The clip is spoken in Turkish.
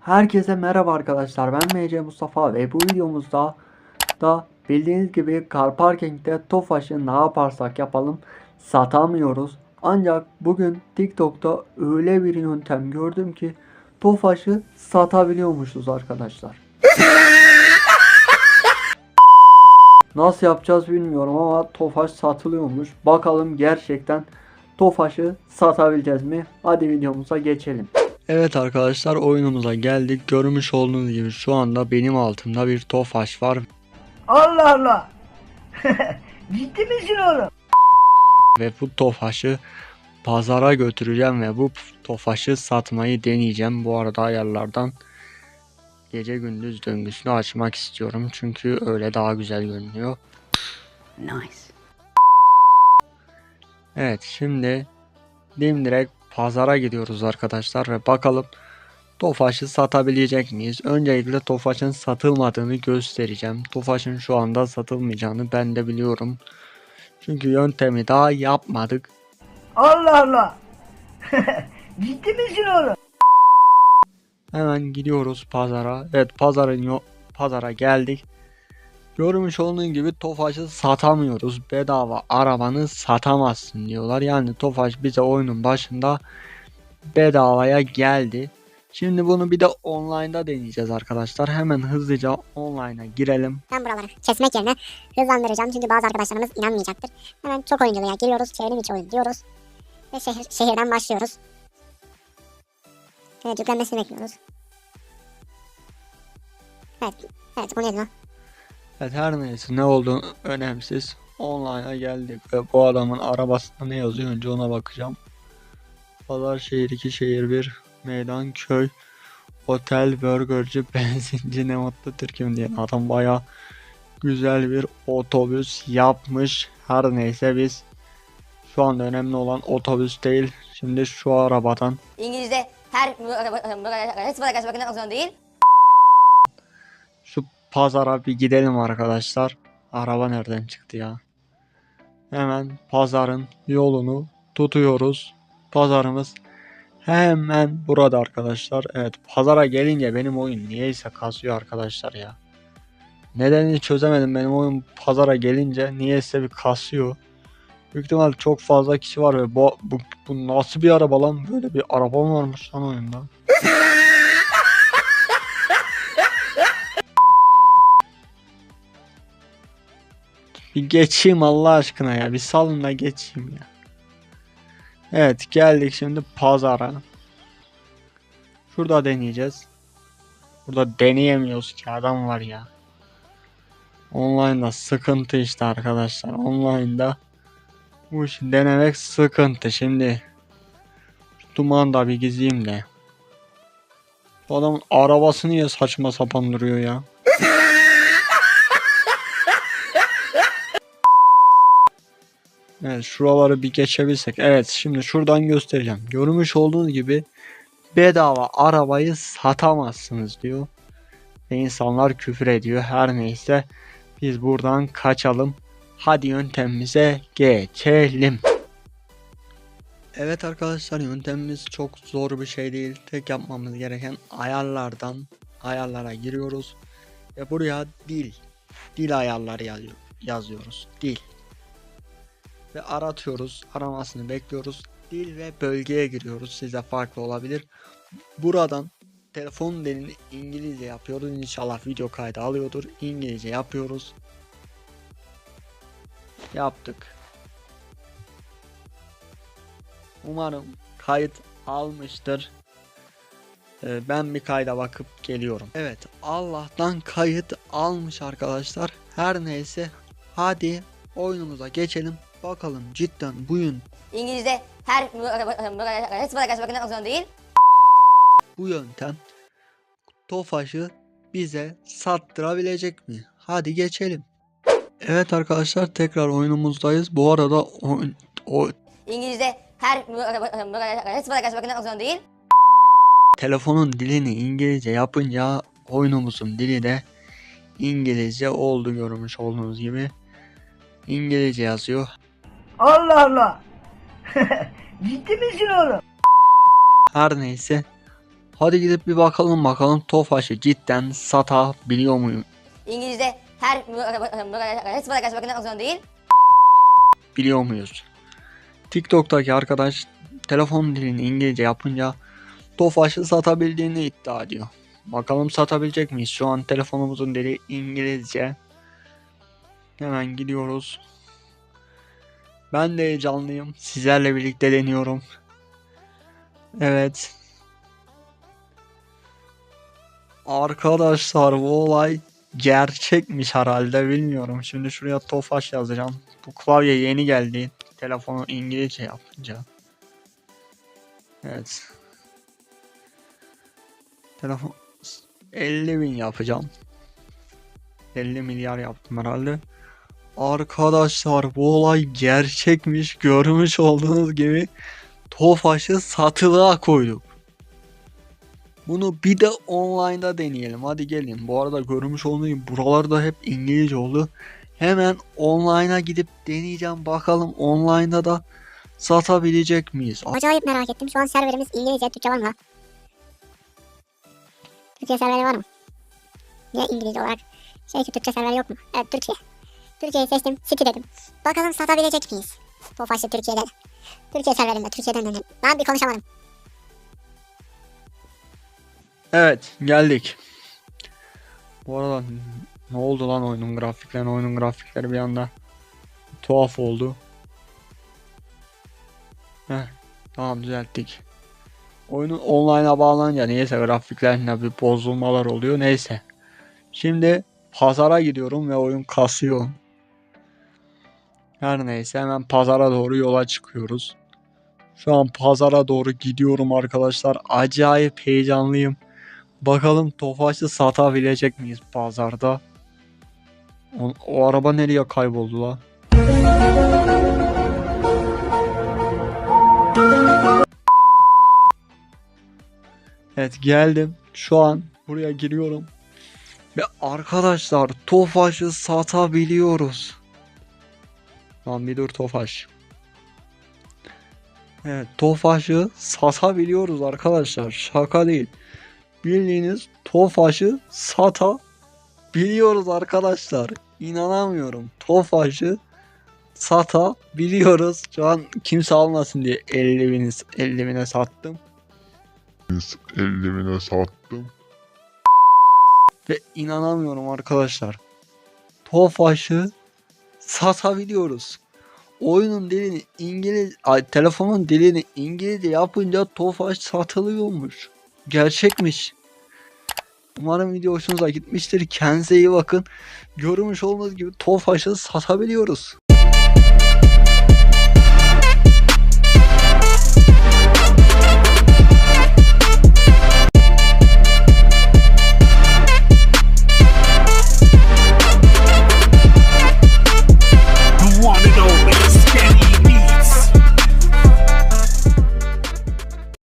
Herkese merhaba arkadaşlar ben MC Mustafa ve bu videomuzda da bildiğiniz gibi car parking'de Tofaş'ı ne yaparsak yapalım satamıyoruz. Ancak bugün TikTok'ta öyle bir yöntem gördüm ki Tofaş'ı satabiliyormuşuz arkadaşlar. Nasıl yapacağız bilmiyorum ama Tofaş satılıyormuş. Bakalım gerçekten Tofaş'ı satabileceğiz mi? Hadi videomuza geçelim. Evet arkadaşlar oyunumuza geldik. Görmüş olduğunuz gibi şu anda benim altımda bir Tofaş var Allah Allah. Ciddi misin oğlum? ve bu Tofaş'ı pazara götüreceğim ve bu Tofaş'ı satmayı deneyeceğim. Bu arada ayarlardan gece gündüz döngüsünü açmak istiyorum. Çünkü öyle daha güzel görünüyor. Nice. Evet şimdi dimdirek pazara gidiyoruz arkadaşlar ve bakalım Tofaş'ı satabilecek miyiz? Öncelikle Tofaş'ın satılmadığını göstereceğim. Tofaş'ın şu anda satılmayacağını ben de biliyorum. Çünkü yöntemi daha yapmadık. Allah Allah. Ciddi misin oğlum? Hemen gidiyoruz pazara. Evet pazarın yo- pazara geldik. Görmüş olduğun gibi Tofaş'ı satamıyoruz. Bedava arabanı satamazsın diyorlar. Yani Tofaş bize oyunun başında bedavaya geldi. Şimdi bunu bir de online'da deneyeceğiz arkadaşlar. Hemen hızlıca online'a girelim. Ben buraları kesmek yerine hızlandıracağım çünkü bazı arkadaşlarımız inanmayacaktır. Hemen çok oyunculuğa giriyoruz, çevrim içi oyun diyoruz. Ve şehir, şehirden başlıyoruz. Evet yüklenmesini bekliyoruz. Evet, evet bu neydi lan? Evet her neyse ne olduğu önemsiz. Online'a geldik ve bu adamın arabasında ne yazıyor önce ona bakacağım. Pazar şehir 2 şehir 1 meydan köy otel burgerci benzinci ne mutlu Türk'üm diyen adam baya güzel bir otobüs yapmış. Her neyse biz şu anda önemli olan otobüs değil. Şimdi şu arabadan İngilizce her zorunda değil. Şu pazara bir gidelim arkadaşlar. Araba nereden çıktı ya? Hemen pazarın yolunu tutuyoruz. Pazarımız hemen burada arkadaşlar. Evet pazara gelince benim oyun niyeyse kasıyor arkadaşlar ya. Nedenini çözemedim benim oyun pazara gelince niyeyse bir kasıyor. Büyük ihtimal çok fazla kişi var ve bu, bu, bu nasıl bir araba lan? Böyle bir araba mı varmış lan oyunda? Bir geçeyim Allah aşkına ya. Bir salın da geçeyim ya. Evet geldik şimdi pazara. Şurada deneyeceğiz. Burada deneyemiyoruz ki adam var ya. Online'da sıkıntı işte arkadaşlar. Online'da bu işi denemek sıkıntı. Şimdi şu dumanı da bir gizleyeyim de. Bu adamın arabası niye saçma sapan duruyor ya? Evet şuraları bir geçebilsek. Evet şimdi şuradan göstereceğim. Görmüş olduğunuz gibi bedava arabayı satamazsınız diyor. Ve insanlar küfür ediyor. Her neyse biz buradan kaçalım. Hadi yöntemimize geçelim. Evet arkadaşlar yöntemimiz çok zor bir şey değil. Tek yapmamız gereken ayarlardan ayarlara giriyoruz. Ve buraya dil. Dil ayarları yazıyor- yazıyoruz. Dil ve aratıyoruz. Aramasını bekliyoruz. Dil ve bölgeye giriyoruz. Size farklı olabilir. Buradan telefon dilini İngilizce yapıyoruz. İnşallah video kaydı alıyordur. İngilizce yapıyoruz. Yaptık. Umarım kayıt almıştır. Ee, Ben bir kayda bakıp geliyorum. Evet Allah'tan kayıt almış arkadaşlar. Her neyse hadi oyunumuza geçelim. Bakalım cidden bu yön, İngilizce her hepsi bagaj bakımından zorunda değil. bu yöntem Tofaş'ı bize sattırabilecek mi? Hadi geçelim. Evet arkadaşlar tekrar oyunumuzdayız. Bu arada oyun, o İngilizce her hepsi bagaj bakımından zorunda değil. telefonun dilini İngilizce yapınca oyunumuzun dili de İngilizce oldu görmüş olduğunuz gibi. İngilizce yazıyor. Allah Allah. Ciddi misin oğlum? Her neyse Hadi gidip bir bakalım bakalım Tofaş'ı cidden satabiliyor muyum? İngilizce her resme karşı bakmak zorunda değil. Biliyor muyuz? TikTok'taki arkadaş telefon dilini İngilizce yapınca Tofaş'ı satabildiğini iddia ediyor. Bakalım satabilecek miyiz? Şu an telefonumuzun dili İngilizce. Hemen gidiyoruz. Ben de heyecanlıyım. Sizlerle birlikte deniyorum. Evet. Arkadaşlar bu olay gerçekmiş herhalde bilmiyorum. Şimdi şuraya Tofaş yazacağım. Bu klavye yeni geldi. Telefonu İngilizce yapınca. Evet. Telefon 50 bin yapacağım. 50 milyar yaptım herhalde. Arkadaşlar bu olay gerçekmiş. Görmüş olduğunuz gibi Tofaş'ı satılığa koyduk. Bunu bir de online'da deneyelim. Hadi gelin. Bu arada görmüş olduğunuz gibi buralarda hep İngilizce oldu. Hemen online'a gidip deneyeceğim. Bakalım online'da da satabilecek miyiz? Acayip merak ettim. Şu an serverimiz İngilizce, Türkçe var mı? lan? Türkiye serveri var mı? Niye İngilizce olarak? Şey ki Türkçe serveri yok mu? Evet Türkiye. Türkiye'yi seçtim. City dedim. Bakalım satabilecek miyiz? Tofaş'ı Türkiye'de. Türkiye serverinde. Türkiye'den dönelim. Ben bir konuşamadım. Evet geldik. Bu arada ne oldu lan oyunun grafikleri oyunun grafikleri bir anda tuhaf oldu. Heh, tamam düzelttik. Oyunun online'a bağlanınca neyse grafiklerinde bir bozulmalar oluyor neyse. Şimdi pazara gidiyorum ve oyun kasıyor. Her neyse hemen pazara doğru yola çıkıyoruz. Şu an pazara doğru gidiyorum arkadaşlar. Acayip heyecanlıyım. Bakalım Tofaş'ı satabilecek miyiz pazarda? O, o araba nereye kayboldu la? Evet geldim. Şu an buraya giriyorum. Ve arkadaşlar Tofaş'ı satabiliyoruz. Lan bir dur Tofaş. Evet Tofaş'ı satabiliyoruz arkadaşlar. Şaka değil bildiğiniz Tofaş'ı sata biliyoruz arkadaşlar. İnanamıyorum. Tofaş'ı sata biliyoruz. Şu an kimse almasın diye 50 bini, 50 bine sattım. 50 bine sattım. Ve inanamıyorum arkadaşlar. Tofaş'ı satabiliyoruz. Oyunun dilini İngiliz, ay, telefonun dilini İngilizce yapınca Tofaş satılıyormuş. Gerçekmiş. Umarım video hoşunuza gitmiştir. Kendinize iyi bakın. Görmüş olduğunuz gibi Tofaş'ı satabiliyoruz.